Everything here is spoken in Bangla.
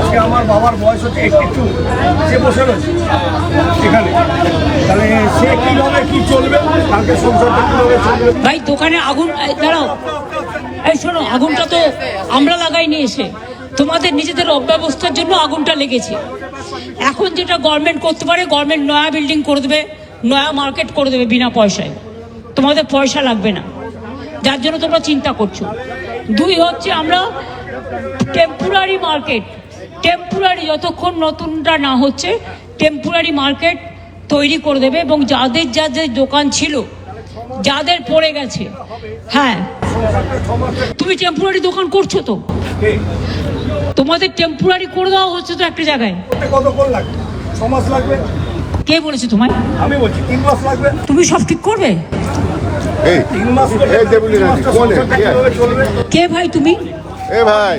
আজকে আমার বাবার বয়স হচ্ছে এইটটি টু সে বসে রয়েছে এখানে। তাহলে সে কীভাবে কি চলবে কালকে সংসারটা কীভাবে চলবে? ভাই, দোকানে আগুন দাঁড়াও। এই, শোনো, আগুনটা তো আমরা লাগাইনি এসে। তোমাদের নিজেদের অব্যবস্থার জন্য আগুনটা লেগেছে। এখন যেটা গভর্নমেন্ট করতে পারে গভর্নমেন্ট নয়া বিল্ডিং করে দেবে, নয়া মার্কেট করে দেবে বিনা পয়সায়। তোমাদের পয়সা লাগবে না। যার জন্য তোমরা চিন্তা করছ। দুই হচ্ছে আমরা টেম্পোরারি মার্কেট টেম্পোরারি যতক্ষণ নতুনটা না হচ্ছে টেম্পোরারি মার্কেট তৈরি করে দেবে এবং যাদের যাদের দোকান ছিল যাদের পড়ে গেছে হ্যাঁ। তুমি টেম্পোরারি দোকান করছ তো? তোমাদের টেম্পোরারি করে দেওয়া হচ্ছে তো একটা জায়গায়। লাগবে কে বলেছে তোমায়? আমি বলছি তিন মাস লাগবে তুমি সব ঠিক করবে? কে ভাই তুমি? এ ভাই।